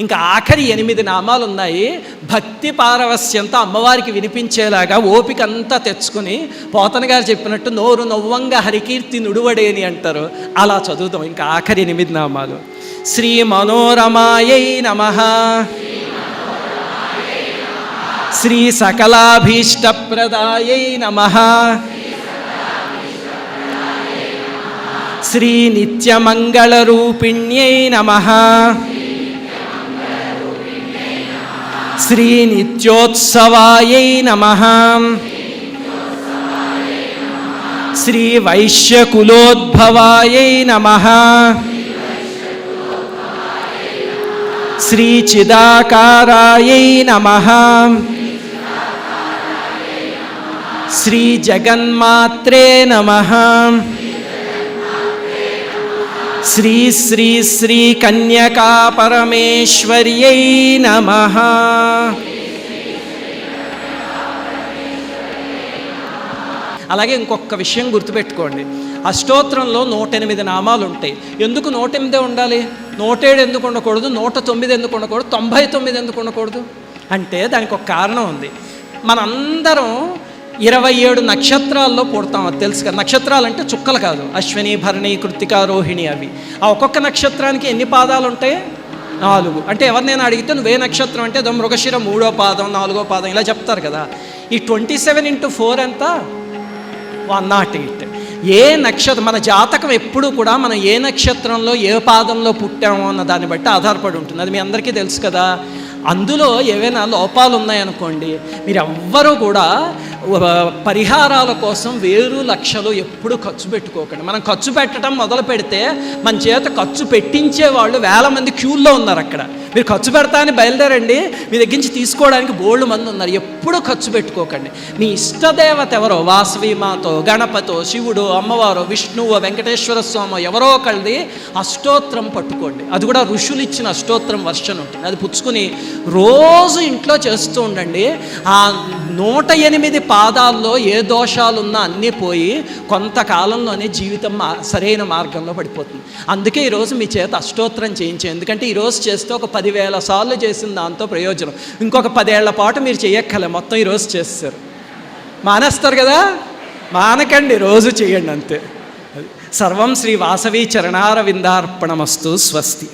ఇంకా ఆఖరి ఎనిమిది నామాలు ఉన్నాయి భక్తి పారవస్యంతో అమ్మవారికి వినిపించేలాగా ఓపిక అంతా తెచ్చుకుని పోతన గారు చెప్పినట్టు నోరు నవ్వంగా హరికీర్తి నుడువడేని అంటారు. అలా చదువుతాం ఇంకా ఆఖరి ఎనిమిది నామాలు. శ్రీ మనోరమాయై నమ. శ్రీ సకలాభీష్టప్రదాయై నమ. శ్రీ నిత్యమంగళరూపిణ్యై నమ. శ్రీ నిత్యోత్సవాయై నమ శ్రీ వైశ్యకులోద్భవాయై నమ శ్రీ చిదాకారాయై నమ శ్రీ శ్రీ శ్రీ శ్రీ కన్యకా పరమేశ్వర్యై నమ. అలాగే ఇంకొక విషయం గుర్తుపెట్టుకోండి. అష్టోత్తరంలో నూట ఎనిమిది నామాలు ఉంటాయి. ఎందుకు నూట ఎనిమిదే ఉండాలి? నూటేడు ఎందుకు ఉండకూడదు? నూట తొమ్మిది ఎందుకు ఉండకూడదు? తొంభై తొమ్మిది ఎందుకు ఉండకూడదు? అంటే దానికి ఒక కారణం ఉంది. మనందరం ఇరవై ఏడు నక్షత్రాల్లో పుడతాం అది తెలుసు కదా. నక్షత్రాలు అంటే చుక్కలు కాదు. అశ్విని భరణి కృతిక రోహిణి అవి. ఆ ఒక్కొక్క నక్షత్రానికి ఎన్ని పాదాలు ఉంటాయి నాలుగు. అంటే ఎవరినైనా అడిగితే నువ్వే నక్షత్రం అంటే దో మృగశిర మూడో పాదం నాలుగో పాదం ఇలా చెప్తారు కదా. ఈ ట్వంటీ సెవెన్ ఇంటూ ఫోర్ ఎంత? One nought eight. ఏ నక్షత్రం మన జాతకం ఎప్పుడు కూడా మనం ఏ నక్షత్రంలో ఏ పాదంలో పుట్టామో అన్న దాన్ని బట్టి ఆధారపడి ఉంటుంది. అది మీ అందరికీ తెలుసు కదా. అందులో ఏవైనా లోపాలు ఉన్నాయనుకోండి మీరు ఎవ్వరూ కూడా పరిహారాల కోసం వేరు లక్షలు ఎప్పుడు ఖర్చు పెట్టుకోకండి. మనం ఖర్చు పెట్టడం మొదలు పెడితే మన చేత ఖర్చు పెట్టించే వాళ్ళు వేల మంది క్యూల్లో ఉన్నారు అక్కడ. మీరు ఖర్చు పెడతా అని బయలుదేరండి మీ దగ్గర నుంచి తీసుకోవడానికి బోల్డ్ మంది ఉన్నారు. ఎప్పుడూ ఖర్చు పెట్టుకోకండి. మీ ఇష్టదేవత ఎవరో? వాసవి మాతో గణపతో శివుడు అమ్మవారు విష్ణువు వెంకటేశ్వర స్వామి ఎవరో ఒకళ్ళది అష్టోత్రం పట్టుకోండి. అది కూడా ఋషులు ఇచ్చిన అష్టోత్తరం వర్షన్ ఉంటుంది. అది పుచ్చుకుని రోజు ఇంట్లో చేస్తూ ఉండండి. ఆ నూట ఎనిమిది పాదాల్లో ఏ దోషాలున్నా అన్నీ పోయి కొంతకాలంలోనే జీవితం మా సరైన మార్గంలో పడిపోతుంది. అందుకే ఈరోజు మీ చేత అష్టోత్తరం చేయించే ఎందుకంటే ఈరోజు చేస్తే ఒక పదివేల సార్లు చేసిన దాంతో ప్రయోజనం. ఇంకొక పదేళ్ళ పాటు మీరు చేయక్కలే మొత్తం ఈరోజు చేస్తారు. మానేస్తారు కదా? మానకండి రోజు చేయండి అంతే. సర్వం శ్రీ వాసవి చరణార విందార్పణమస్తు స్వస్తి.